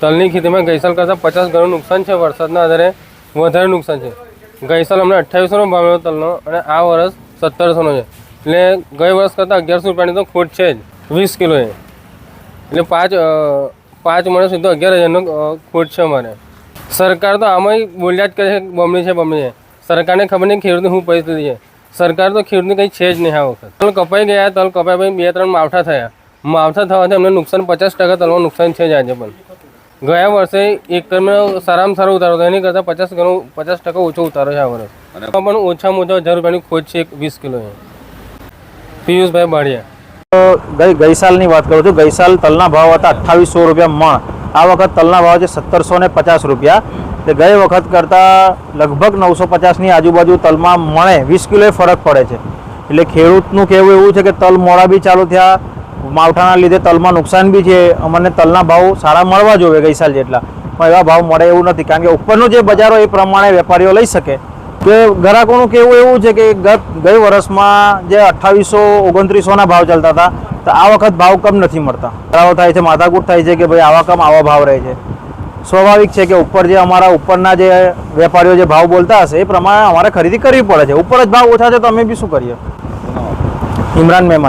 તલની ખેતીમાં ગઈસાલ કરતાં પચાસ ગણું નુકસાન છે વરસાદના આધારે. વધારે નુકસાન છે. ગઈસાલ અમને અઠ્ઠાવીસોનો ભાવ મળ્યો તલનો અને આ વર્ષ સત્તરસોનો છે. એટલે ગઈ વર્ષ કરતાં અગિયારસો રૂપિયાની તો ખોટ છે જ. વીસ કિલોએ. એટલે પાંચ પાંચ મણ સુધી અગિયાર હજારનો ખોટ છે અમારે. સરકાર તો આમાંય બોલ્યા જ કરે છે, બમણી છે બમણી છે. સરકારને ખબર નહીં ખેડૂતની શું પરિસ્થિતિ છે. સરકાર તો ખેડૂતની કંઈ છે જ નહીં આ વખત. તલ કપાઈ ગયા, તલ કપાઈ પછી બે ત્રણ માવઠા થયા. માવઠા થવાથી અમને નુકસાન પચાસ ટકા તલમાં નુકસાન છે જ આજે પણ. ગયા વર્ષે એક એકરમાં સારામાં સારો ઉતારો હતો. એની કરતાં પચાસ ગણું પચાસ ટકા ઓછો ઉતારો છે આ વર્ષ. પણ ઓછામાં ઓછા હજાર રૂપિયાની ખોજ છે એક વીસ કિલો પિયુષભાઈ બાળિયા ગઈ ગઈ સાલની વાત કરું છું. ગઈ સાલ તલના ભાવ હતા અઠ્ઠાવીસો રૂપિયા મણ. આ વખત તલના ભાવ છે સત્તરસો ને પચાસ રૂપિયા. તે ગઈ વખત કરતાં લગભગ નવસો પચાસની આજુબાજુ તલમાં મણે વીસ કિલોએ ફરક પડે છે. એટલે ખેડૂતનું કહેવું એવું છે કે તલ મોડા બી ચાલુ થયા માવઠાના લીધે તલમાં નુકસાન બી છે. અમને તલના ભાવ સારા મળવા જોઈએ ગઈ સાલ જેટલા. પણ એવા ભાવ મળે એવું નથી. કારણ કે ઉપરનું જે બજારો એ પ્રમાણે વેપારીઓ લઈ શકે. કે ગ્રાહકોનું કહેવું એવું છે કે ગત ગઈ વર્ષમાં જે અઠ્ઠાવીસો ઓગણત્રીસોના ભાવ ચાલતા હતા તો આ વખત ભાવ કમ નથી મળતા. કરાવો થાય છે માથાકૂટ થાય છે કે ભાઈ આવા કમ આવા ભાવ રહે છે. સ્વાભાવિક છે કે ઉપર જે અમારા ઉપરના જે વેપારીઓ જે ભાવ બોલતા હશે એ પ્રમાણે અમારે ખરીદી કરવી પડે છે. ઉપર જ ભાવ ઓછા છે તો અમે બી શું કરીએ? ઇમરાન મહેમાન.